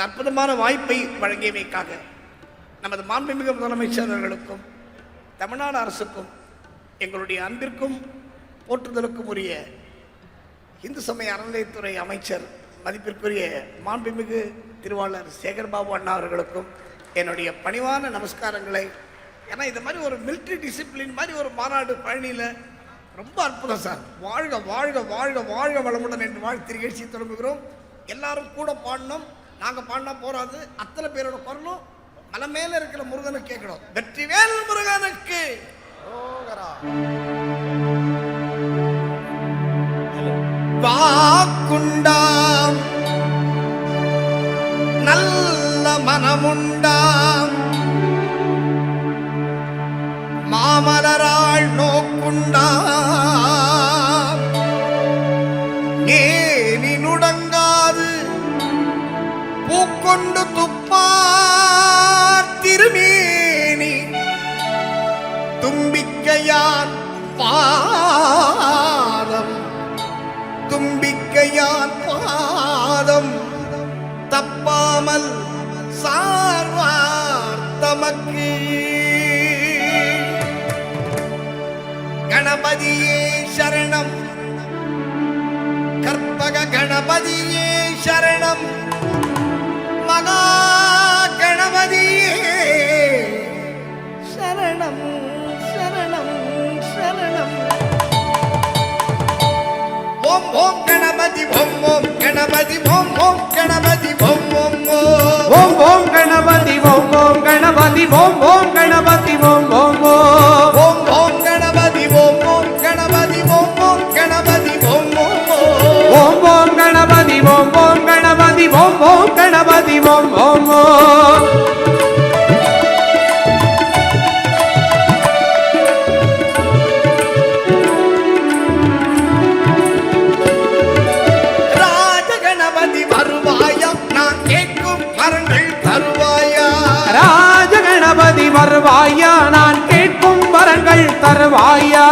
இந்த அற்புதமான வாய்ப்பை வழங்கியமைக்காக நமது மாண்புமிகு முதலமைச்சர் அவர்களுக்கும் தமிழ்நாடு அரசுக்கும் எங்களுடைய அன்பிற்கும் போற்றுதலுக்கும் உரிய இந்து சமய அறநிலையத்துறை அமைச்சர் மதிப்பிற்குரிய மாண்புமிகு திருவாளர் சேகர்பாபு அண்ணா அவர்களுக்கும் என்னுடைய பணிவான நமஸ்காரங்களை. ஏன்னா இது மாதிரி ஒரு மிலிட்ரி டிசிப்ளின் மாதிரி ஒரு மாநாடு பழனியில் ரொம்ப அற்புதம் சார். வாழ்க வாழ்க வாழ்க வாழ்க வளமுடன் என்று வாழ்த்து நிகழ்ச்சி தொடங்குகிறோம். எல்லாரும் கூட பாடணும். நாங்கள் பாடினா போறாது. அத்தனை பேரோட குரலும் மலை மேல இருக்கிற முருகனுக்கு கேட்கணும். வெற்றிவேல் முருகனுக்கு. வாக்குண்டாம். நல்ல மனமுண்டாம். மாமலராள் நோக்குண்டாம். தும்பிக்கையான் பாதம். தும்பிக்கையான் பாதம். தப்பாமல் சார்வார் தமக்கு கணபதியே சரணம். கற்பக கணபதியே சரணம். மகா ஓம் ஓம் கணபதி ஓம் ஓம் கணபதி வருவாயா நான் கேட்கும் வரங்கள் தருவாயா?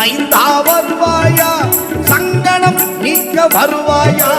மைந்தா வருவாயா? சங்கடம் நீக்க வருவாயா?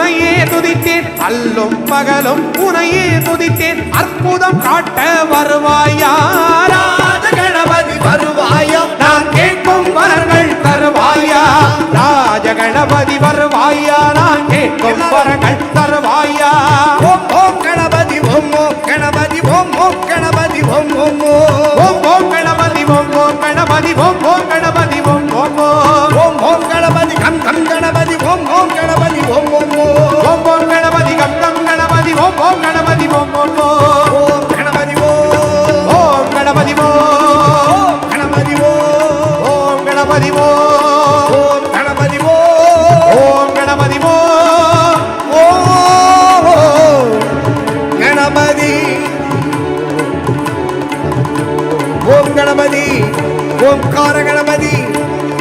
உனையே துதித்தேன். அல்லும் பகலும் உனையே துதித்தேன். அற்புதம் காட்ட வருவாயா? ராஜகணபதி வருவாயா? நான் கேட்கும் வரங்கள் தருவாயா? ராஜகணபதி வருவாயா? நான் கேட்கும் வரங்கள் தருவாயா? ஓம் ஓம் கணபதி ஓம் ஓம் கணபதி ஓம் ஓம் கணபதி ஓம் ஓம் ஓம் ஓம் கணபதி ஓம் ஓம் கணபதி ஓம் ஓம் கணபதி ஓம் ஓம் ஓம் ஓம் கணபதி கம் கம் கணபதி ஓம் ஓம் ஓம் ஓம் கணபதி ஓம் ஓம் ஓம். கணபதி ஓம். கணபதி ஓம். கணபதி ஓம். கணபதி ஓம். கணபதி ஓம். கணபதி ஓம். கணபதி. ஓம் கணபதி ஓம்கார கணபதி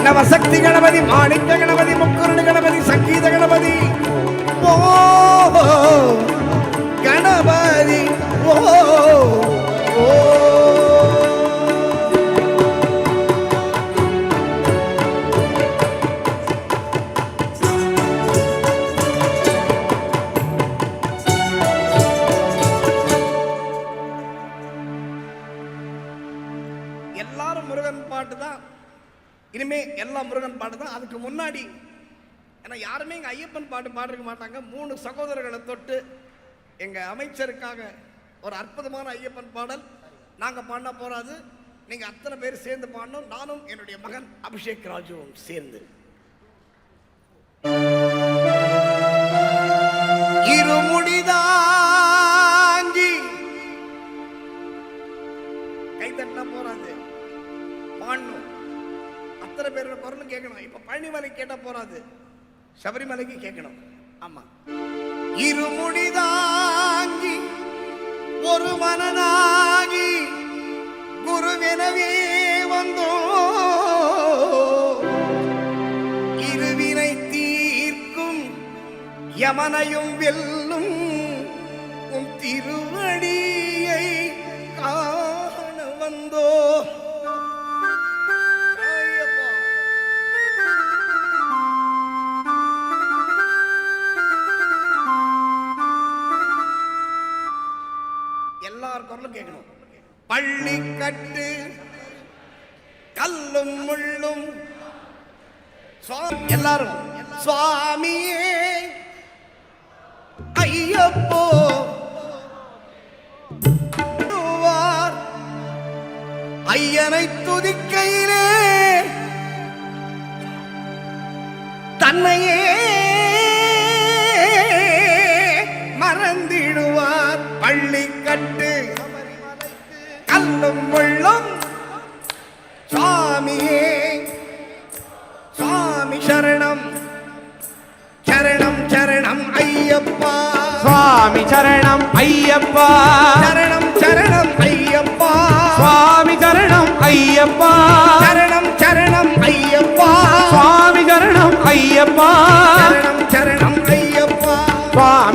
நவசக்தி கணபதி மாணிக்க கணபதி முக்குருடு கணபதி சங்கீத கணபதி. ஓ. கணபதி. ஓ ஓ. எல்லாரும் முருகன் பாட்டு தான் இனிமே எல்லா முருகன் பாட்டு தான் அதுக்கு முன்னாடி ஏன்னா யாருமே எங்கள் ஐயப்பன் பாட்டு பாடிருக்க மாட்டாங்க. மூணு சகோதரர்களை தொட்டு எங்கள் அமைச்சருக்காக ஒரு அற்புதமான ஐயப்பன் பாடல். நாங்கள் பாடினா போகிறாது நீங்கள் அத்தனை பேர் சேர்ந்து பாடணும். நானும் என்னுடைய மகன் அபிஷேக் ராஜுவும் சேர்ந்து. இருமுடிதாங்கி கைதட்டினா போறாது. பாடணும். அத்தனை பேரோட குரலும் கேட்கணும். இப்போ பழனிமலை கேட்டால் போறாது. சபரிமலைக்கு கேட்கணும். ஆமாம் இருமுடிதாங்கி ஒரு மனநாகி குருவெனவே வந்தோ. இருவினை தீர்க்கும் யமனையும் வெல்லும் உன் திருவடியை காண வந்தோ. பள்ளி கட்டு கல்லும் முள்ளும். எல்லாரும் சுவாமியே. ஐயப்போ ஐயனை துதிக்கையிலே தன்னையே மறந்திடுவார். பள்ளி கட்டு கல்லும் முள்ளும் சுவாமியே சுவாமி சரணம். சரணம் சரணம் ஐயப்பா. சுவாமி சரணம் ஐயப்பா. சரணம் சரணம் ஐயப்பா. சுவாமி சரணம் ஐயப்பா. சரணம் சரணம் ஐயப்பா. சுவாமி சரணம் ஐயப்பா. சரணம்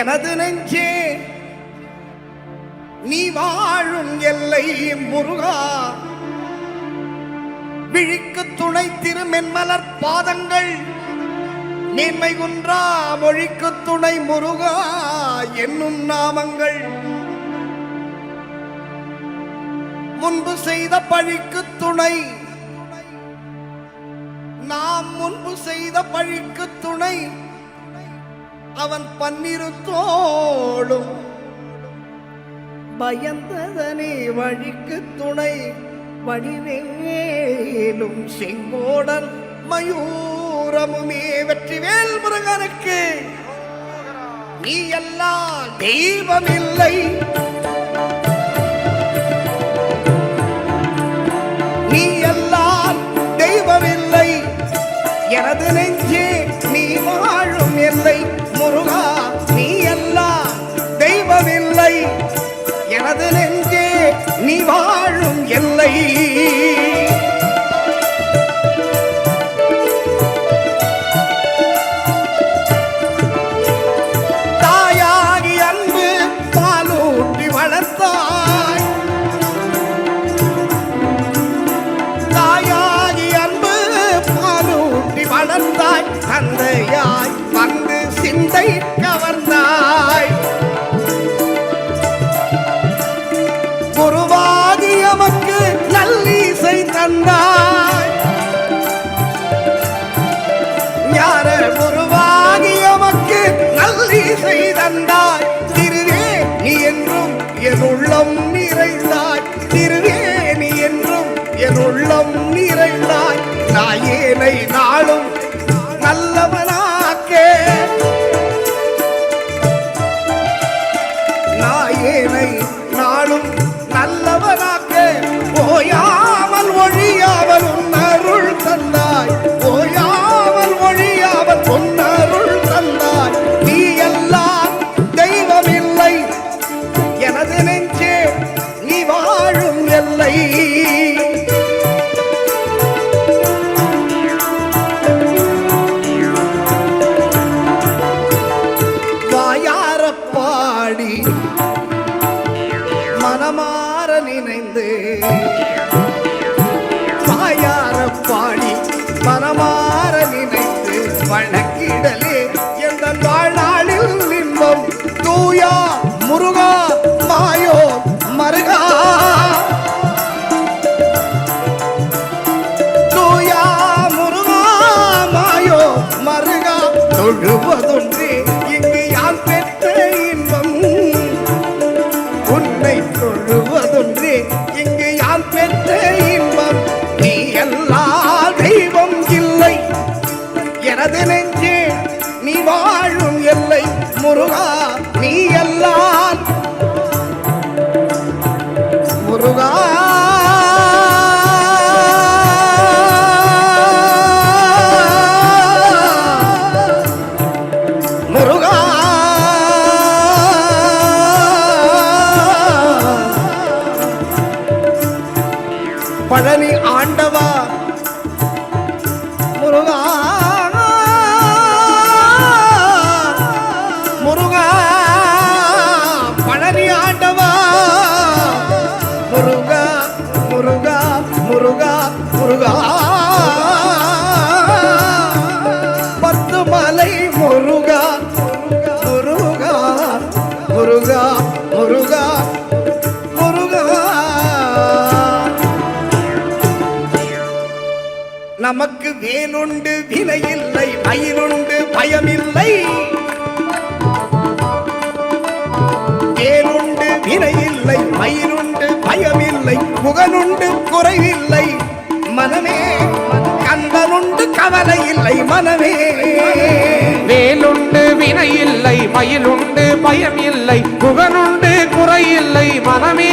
எனது நெஞ்சே நீ வாழும் எல்லை முருகா. விழிக்கு துணை திருமென்மலர் பாதங்கள் மேன்மை குன்றா மொழிக்கு துணை முருகா என்னும் நாமங்கள். முன்பு செய்த பழிக்கு துணை நாம் முன்பு செய்த பழிக்கு துணை அவன் பன்னிரு தோளும் பயந்ததனே வழிக்கு துணை வடிவேலும் செங்கோடன் மயூரமுமே வெற்றிவேல் முருகனுக்கு. நீ எல்லாம் தெய்வமில்லை. নাই கண்டாய் யார உருவாகி எமக்கு நல்லிசை தந்தாய் திருவே நீ என்றும் என் உள்ளம் நிறைந்தாய். திருவே நீ என்றும் என் உள்ளம் நிறைந்தாய். நாயேனை நான் முருகா. பத்து மலை முருகா. முருகா முருகா முருகா முருகா. நமக்கு வேலுண்டு வினையில்லை பயனுண்டு பயமில்லை. வேலுண்டு வினையில்லை மயிலுண்டு பயமில்லை முகனுண்டு குறைவில்லை. மனமே. கந்தனுண்டு கவலை இல்லை மனமே. வேலுண்டு வினையில்லை மயிலுண்டு பயம் இல்லை புகனுண்டு குறையில்லை மனமே.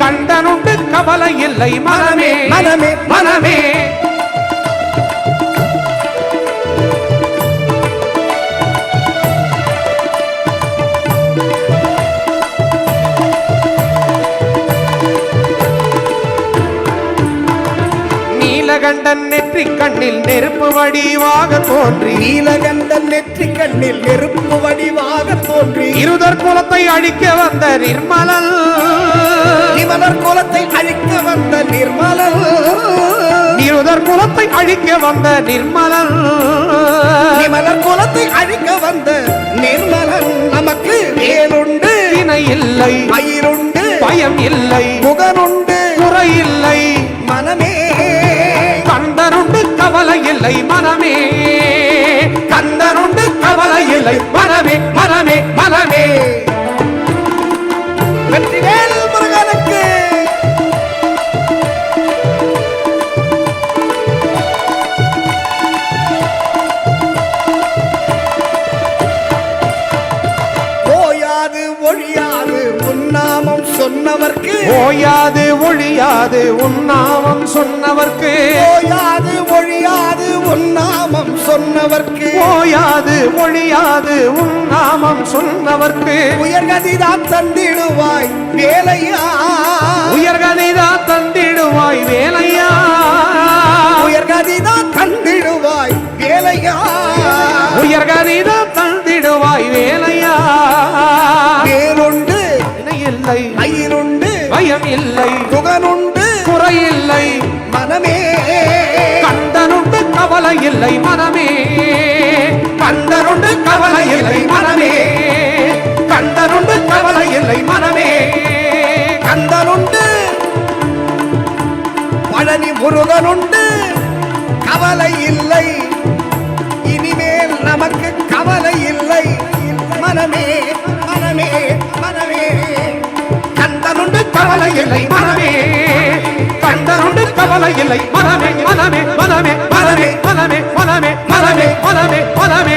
கண்டனுண்டு கவலை இல்லை மனமே மனமே மனமே. நீலகண்டன் நெற்றிக் கண்ணில் நெருப்பு வடிவாக தோன்றி. நீலகண்டன் நெற்றி கண்ணில் நெருப்பு வடிவாக தோன்றி. இருதர் குலத்தை அழிக்க வந்த நிர்மலன். நிமலர் கோலத்தை அழிக்க வந்த நிர்மலன். இருதர் குலத்தை அழிக்க வந்த நிர்மலன். நிமலர் கோலத்தை அழிக்க வந்த நிர்மலன். நமக்கு வேலுண்டு வினை இல்லை. மயிருண்டு. பயம் இல்லை. முகனுண்டு குறை இல்லை. மனமே கவலை இல்லை மனமே. கந்தனுண்டு கவலை இல்லை மனமே மனமே மனமே. வெற்றிவேல் முருகனுக்கு. ஓயாது ஒழியாது உன்னாமம் சொன்னவர்க்கு. ஓயாது ஒழியாது உன்னாமம் சொன்னவர்க்கு. ஓயாது சொன்னவர்க்கு ஓயாது ஒழியாது உன்னாமம் சொன்னவர்க்கு உயர்கதிதான் தந்திடுவாய் வேலையா? உயர்கதைதான் இல்லை மனமே. கந்தனுண்டு கவலை இல்லை மனமே. கந்தனுண்டு கவலை இல்லை மனமே. கந்தனுண்டு பழனி முருகனுண்டு கவலை இல்லை. இனிமேல் நமக்கு கவலை இல்லை. மனமே மனமே மனமே. கந்தனுண்டு கவலை இல்லை மனமே. உண்டு கவலை இல்லை. மனமே மனமே மனமே மனமே மனமே மனமே மனமே மனமே மனமே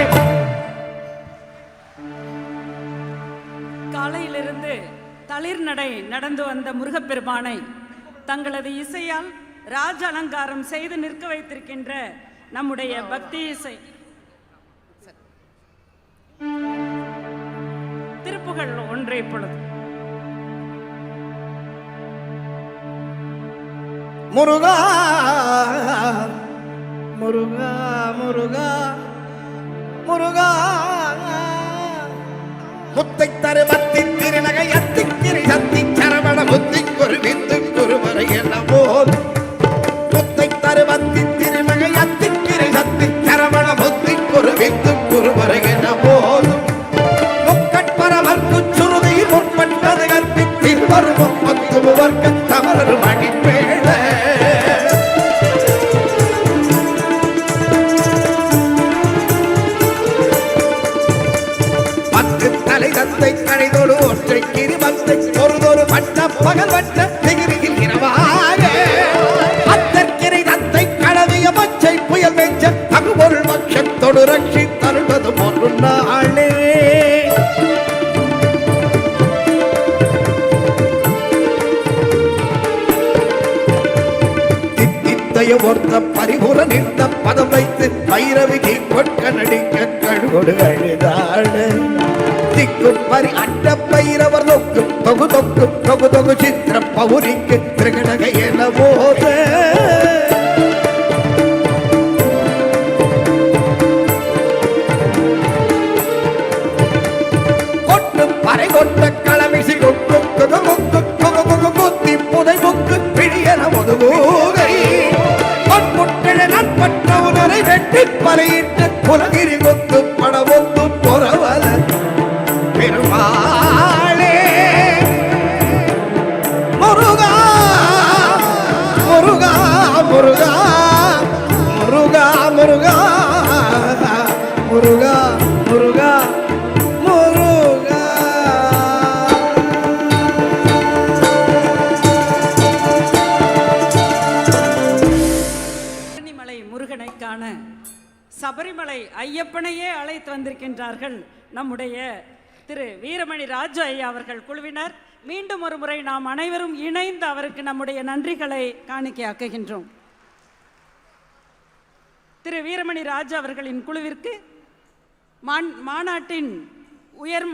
காலையிலிருந்து தளிர் நடை நடந்து வந்த முருகப்பெருமானை தங்களது இசையால் ராஜ அலங்காரம் செய்து நிற்க வைத்திருக்கின்ற நம்முடைய பக்தி இசை. திருப்புகள் ஒன்றே பொழுது. முருகா முருகா முருகா முருகா. முத்தை தரு மத்தி திருநகை அத்தி திரு சத்தி சரவண புத்தி குரு விந்து குருவரை என்னவோ முத்தை தரு மத்தி திருநகை அத்தி திரு சத்தி சரவண புத்தி குரு விந்து குருவரை என்னவோ முக்கட்பரமர்க்கு சுருதி முற்பட்டது கற்பித்தில் வரும் முப்பத்து பரி பைரவர் நோக்கு தொகு தொக்கு தொகு தொகு சித்திர பௌரிக்கு திருகடக என போத. கொட்டு பறை கொட்ட களமிசி கொக்கு குகு குக்கு குகு குகு குத்தி புதை முக்கு பிடியன முதுகூகை பொன்முட்டிட நட்பற்ற உணரை வெட்டி பறையிட்டு புலகிரி கொத்து முருகா முருகா முருகா. முருகா முருகா முருகா. முருகனைக்கான முருகனை காண சபரிமலை ஐயப்பனையே அழைத்து வந்திருக்கின்றார்கள் நம்முடைய திரு வீரமணி ராஜு ஐயா அவர்கள் குழுவினர். மீண்டும் ஒரு முறை நாம் அனைவரும் இணைந்து அவருக்கு நம்முடைய நன்றிகளை காணிக்கையாக்குகின்றோம். திரு வீரமணி ராஜ் அவர்களின் குழுவிற்கு மான் மாநாட்டின் உயர்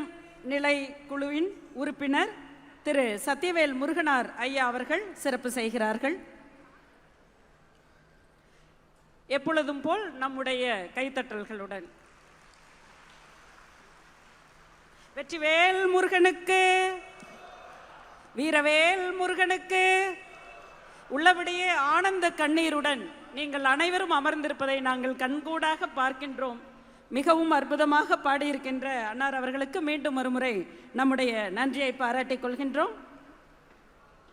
நிலை குழுவின் உறுப்பினர் திரு சத்யவேல் முருகனார் ஐயா அவர்கள் சிறப்பு செய்கிறார்கள். எப்பொழுதும் போல் நம்முடைய கைத்தட்டல்களுடன். வெற்றிவேல் முருகனுக்கு வீரவேல் முருகனுக்கு உள்ளபடியே ஆனந்த கண்ணீருடன் நீங்கள் அனைவரும் அமர்ந்திருப்பதை நாங்கள் கண்கூடாக பார்க்கின்றோம். மிகவும் அற்புதமாக பாடியிருக்கின்ற அன்னார் அவர்களுக்கு மீண்டும் ஒருமுறை நம்முடைய நன்றியை பாராட்டிக் கொள்கின்றோம்.